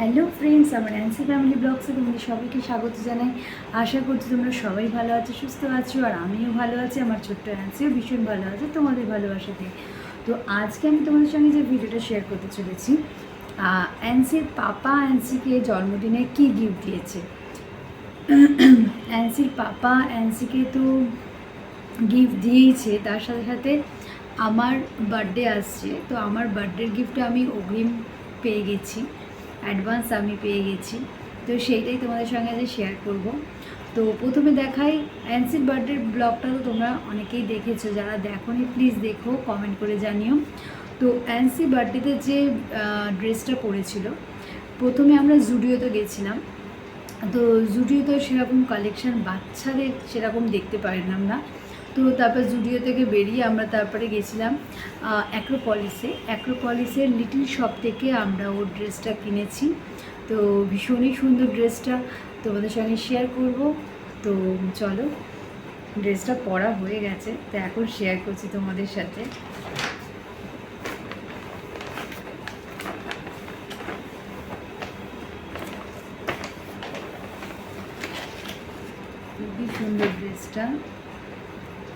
Hello friends, আমার অ্যান্সি family ব্লগসে তোমাদের সবাইকে স্বাগত জানাই। আশা করছি তোমরা সবাই ভালো আছো, সুস্থ আছো, আর আমিও ভালো আছি, আমার ছোট্ট অ্যান্সিও ভীষণ ভালো আছে তোমাদের ভালোবাসাতে। তো আজকে আমি তোমাদের সঙ্গে যে ভিডিওটা শেয়ার করতে চলেছি অ্যান্সির পাপা অ্যান্সিকে জন্মদিনে কী গিফট দিয়েছে? অ্যান্সির পাপা অ্যান্সিকে তো গিফট দিয়েইছে, তার সাথে সাথে আমার বার্থডে আসছে। তো আমার বার্থডের গিফটটা আমি অগ্রিম পেয়ে গেছি। অ্যাডভান্স আমি পেয়ে গেছি। তো সেইটাই তোমাদের সঙ্গে আজ শেয়ার করব। তো প্রথমে দেখাই অ্যান্সির বার্থডের ব্লগটা তো তোমরা অনেকেই দেখেছ। যারা দেখোনি প্লিজ দেখো কমেন্ট করে জানিও। তো অ্যান্সি বার্থডেতে যে ড্রেসটা পরেছিল, প্রথমে আমরা জুডিওতে গেছিলাম। তো জুডিওতে সেরকম কালেকশান বাচ্চাদের সেরকম দেখতে পারলাম না। তো তারপর জুডিও থেকে বেরিয়ে আমরা তারপরে গেছিলাম অ্যাক্রোপলিসে। অ্যাক্রোপলিসের লিটিল শপ থেকে আমরা ওর ড্রেসটা কিনেছি। তো ভীষণই সুন্দর ড্রেসটা, তোমাদের সঙ্গে শেয়ার করব। তো চলো, ড্রেসটা পরা হয়ে গেছে, তো এখন শেয়ার করছি তোমাদের সাথে। খুবই সুন্দর ড্রেসটা।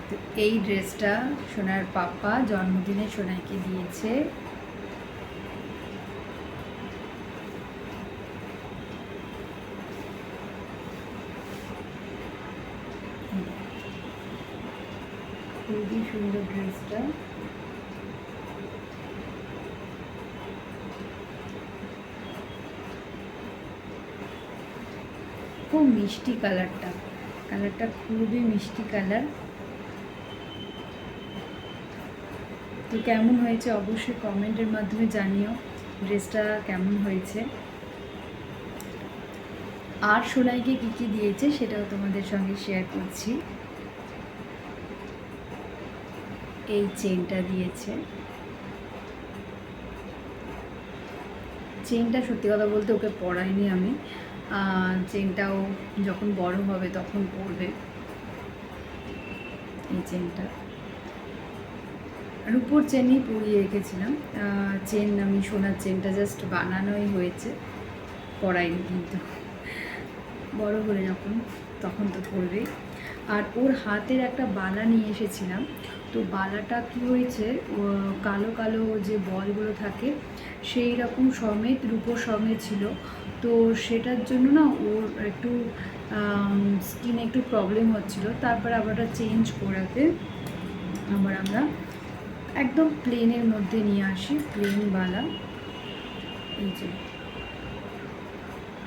তো এই ড্রেসটা সোনার পাপা জন্মদিনে সোনাইকে দিয়েছে। খুবই সুন্দর ড্রেসটা। খুব মিষ্টি কালারটা। কালারটা খুবই মিষ্টি কালার। তো কেমন হয়েছে অবশ্যই কমেন্টের মাধ্যমে জানিও। ড্রেসটা কেমন হয়েছে? আর সোনাইকে কী কী দিয়েছে সেটাও তোমাদের সঙ্গে শেয়ার করছি। এই চেনটা দিয়েছে। চেনটা সত্যি কথা বলতে ওকে পড়াইনি আমি। চেনটাও যখন বড় হবে তখন পড়বে এই চেনটা। রূপোর চেনই পরিয়ে রেখেছিলাম। চেন আমি, সোনার চেনটা জাস্ট বানানোই হয়েছে। পরাইনি কিন্তু। বড় হলে যখন, তখন তো পরবে আর ওর হাতের একটা বালা নিয়ে এসেছিলাম। তো বালাটা কি হয়েছে? কালো কালো যে বলগুলো থাকে সেই রকম সমেত, রূপোর সমেত ছিল। তো সেটার জন্য না ওর একটু স্কিনে একটু প্রবলেম হচ্ছিল। তারপরে আবার চেঞ্জ করাতে আবার আমরা একদম প্লেনের মধ্যে নিয়ে আসি প্লেন বালা। এই যে,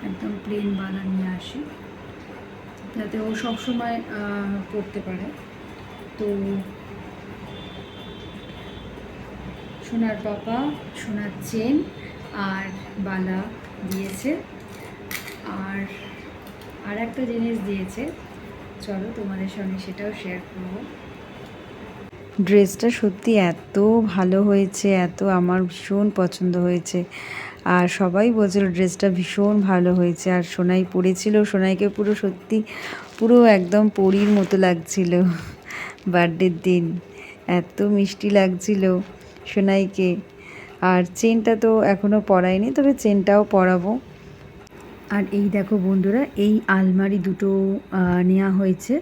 একদম প্লেন বালা নিয়ে আসি। যাতে ও সবসময় পড়তে পারে। তো সোনার পাপা, সোনার চেন আর বালা দিয়েছে। আর আর একটা জিনিস দিয়েছে। চলো তোমাদের সঙ্গে সেটাও শেয়ার করব। ড্রেসটা সত্যি এত ভালো হয়েছে, এত আমার ভীষণ পছন্দ হয়েছে। আর সবাই বলছিল ড্রেসটা ভীষণ ভালো হয়েছে। আর সোনাই পরেছিল, সোনাইকে পুরো সত্যি পুরো একদম পরীর মতো লাগছিল। বার্থডের দিন এত মিষ্টি লাগছিল সোনাইকে। আর চেনটা তো এখনও পরাইনি, তবে চেনটাও পরাবো। আর এই দেখো বন্ধুরা, এই আলমারি দুটো নেওয়া হয়েছে।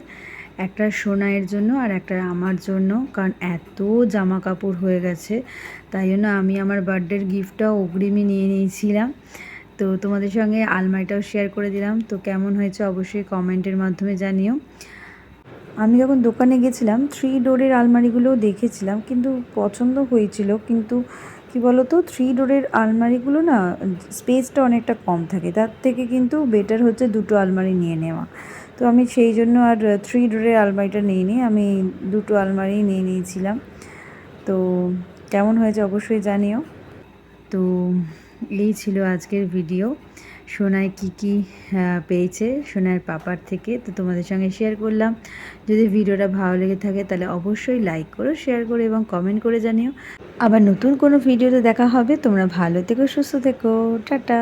একটা সোনাইয়ের জন্য আর একটা আমার জন্য, কারণ এত জামা কাপড় হয়ে গেছে। তাই জন্য আমি আমার বার্থডের গিফটটাও অগ্রিমই নিয়ে নিয়েছিলাম। তো তোমাদের সঙ্গে আলমারিটাও শেয়ার করে দিলাম। তো কেমন হয়েছে অবশ্যই কমেন্টের মাধ্যমে জানিও। আমি যখন দোকানে গেছিলাম থ্রি ডোরের আলমারিগুলোও দেখেছিলাম, কিন্তু পছন্দ হয়েছিল। কিন্তু কি বলতো থ্রি ডোরের আলমারিগুলো না স্পেসটা অনেকটা কম থাকে। তার থেকে কিন্তু বেটার হচ্ছে দুটো আলমারি নিয়ে নেওয়া। তো আমি সেই জন্য আর থ্রি ডোরের আলমারিটা নিইনি, আমি দুটো আলমারি নিয়ে নিয়েছিলাম। তো কেমন হয়েছে অবশ্যই জানিও। তো এই ছিল আজকের ভিডিও সোনায় কি কি পেয়েছে সোনার পাপার থেকে, তো তোমাদের সঙ্গে শেয়ার করলাম। যদি ভিডিওটা ভালো লেগে থাকে তাহলে অবশ্যই লাইক করো শেয়ার করো এবং কমেন্ট করে জানিও। আবার নতুন কোনো ভিডিওতে দেখা হবে, তোমরা ভালো থেকো, সুস্থ থেকো। টাটা।